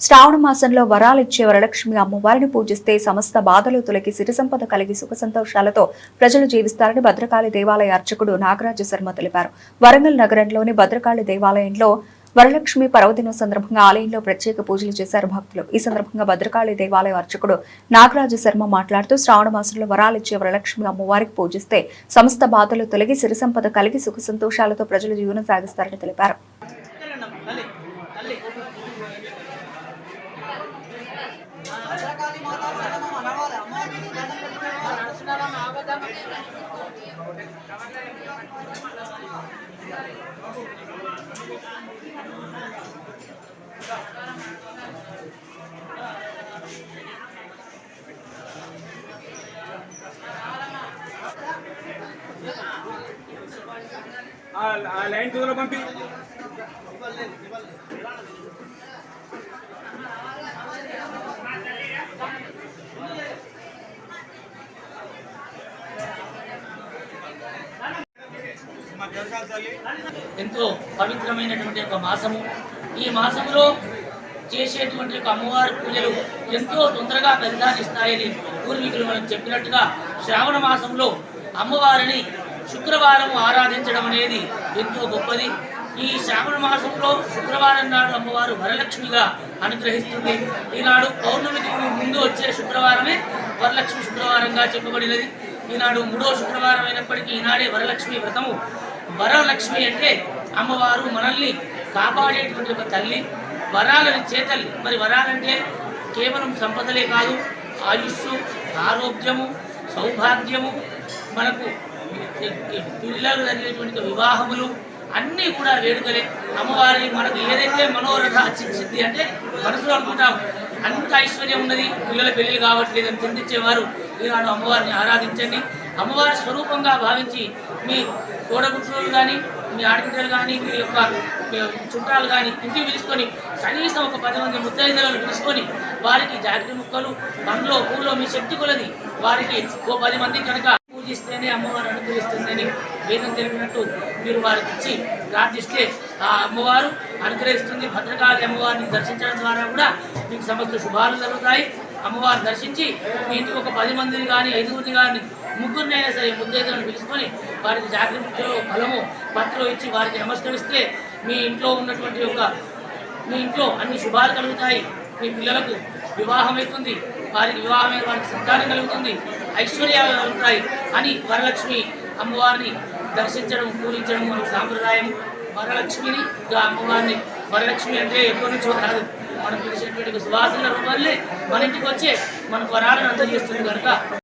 శ్రావణ మాసంలో వరాలిచ్చే వరలక్ష్మి అమ్మవారిని పూజిస్తే సమస్త బాధలు తొలగి సిరి సంపద కలిగి సుఖ సంతోషాలతో ప్రజలు జీవిస్తారని భద్రకాళి దేవాలయ అర్చకుడు నాగరాజ శర్మ తెలిపారు. వరంగల్ నగరంలోని భద్రకాళి దేవాలయంలో వరలక్ష్మి పర్వదినం సందర్భంగా ఆలయంలో ప్రత్యేక పూజలు చేశారు భక్తులు. ఈ సందర్భంగా భద్రకాళి దేవాలయ అర్చకుడు నాగరాజ శర్మ మాట్లాడుతూ శ్రావణ మాసంలో వరాలిచ్చే వరలక్ష్మి అమ్మవారికి పూజిస్తే సమస్త బాధలు తొలగి సిరి సంపద కలిగి సుఖ సంతోషాలతో ప్రజలు జీవనం సాగిస్తారని తెలిపారు. ఆ- లైన్ దూరం పంపి. ఎంతో పవిత్రమైనటువంటి ఒక మాసము. ఈ మాసములో చేసేటువంటి ఒక అమ్మవారి పూజలు ఎంతో తొందరగా ఫలితాన్నిస్తాయని పూర్వీకులు మనం చెప్పినట్టుగా శ్రావణ మాసంలో అమ్మవారిని శుక్రవారం ఆరాధించడం అనేది ఎంతో గొప్పది. ఈ శ్రావణ మాసంలో శుక్రవారం నాడు అమ్మవారు వరలక్ష్మిగా అనుగ్రహిస్తుంది. ఈనాడు పౌర్ణమికి ముందు వచ్చే శుక్రవారమే వరలక్ష్మి శుక్రవారంగా చెప్పబడినది. ఈనాడు మూడో శుక్రవారం అయినప్పటికీ ఈనాడే వరలక్ష్మి వ్రతము. వరలక్ష్మి అంటే అమ్మవారు మనల్ని కాపాడేటువంటి ఒక తల్లి వరాలని చేతల్లి. మరి వరాలంటే కేవలం సంపదలే కాదు ఆయుష్ ఆరోగ్యము సౌభాగ్యము మనకు పిల్లలు జరిగేటువంటి వివాహములు అన్నీ కూడా వేడుకలే. అమ్మవారి మనకు ఏదైతే మనోరథ సిద్ధి అంటే మనసులో అనుకుంటాం అంత ఐశ్వర్యం ఉన్నది పిల్లల పెళ్ళిళ్ళు కావట్లేదు అని చింతించేవారు ఈనాడు అమ్మవారిని ఆరాధించండి. అమ్మవారి స్వరూపంగా భావించి మీ తోడబుట్టులు కానీ మీ ఆడబిడ్డలు కానీ మీ యొక్క మీ చుట్టాలు కానీ ఇంటికి పిలుచుకొని కనీసం ఒక పది మంది ముత్తైదులను పిలుచుకొని వారికి జాగ్రత్త ముక్కలు పండ్లో పూలో మీ శక్తి కొలది. వారికి ఓ పది మంది కనుక పూజిస్తేనే అమ్మవారు అనుగ్రహిస్తుందని వేదం తెలిపినట్టు మీరు వారికి ఇచ్చి ప్రార్థిస్తే ఆ అమ్మవారు అనుగ్రహిస్తుంది. భద్రకాళి అమ్మవారిని దర్శించడం ద్వారా కూడా మీకు సమస్త శుభాలు జరుగుతాయి. అమ్మవారిని దర్శించి మీ ఇంటికి ఒక పది మందిని కానీ ఐదుగురిని కానీ ముగ్గురినైనా సరే ముద్దైదులను పిలుచుకొని వారికి జాగ్రత్తలో ఫలము పత్రం ఇచ్చి వారికి నమస్కరిస్తే మీ ఇంట్లో ఉన్నటువంటి ఒక మీ ఇంట్లో అన్ని శుభాలు కలుగుతాయి. మీ పిల్లలకు వివాహం అవుతుంది. వారికి వివాహమైన వారికి సంతానం కలుగుతుంది. ఐశ్వర్యాలు కలుగుతాయి. అని వరలక్ష్మి అమ్మవారిని దర్శించడం పూజించడం మన సాంప్రదాయం. వరలక్ష్మిని ఇంకా అమ్మవారిని వరలక్ష్మి అంటే ఎప్పటి నుంచో కాదు. మనం పిలిచినటువంటి సువాసన రూపాన్ని మన ఇంటికి వచ్చి మనకు వరాలను అందజేస్తుంది కనుక.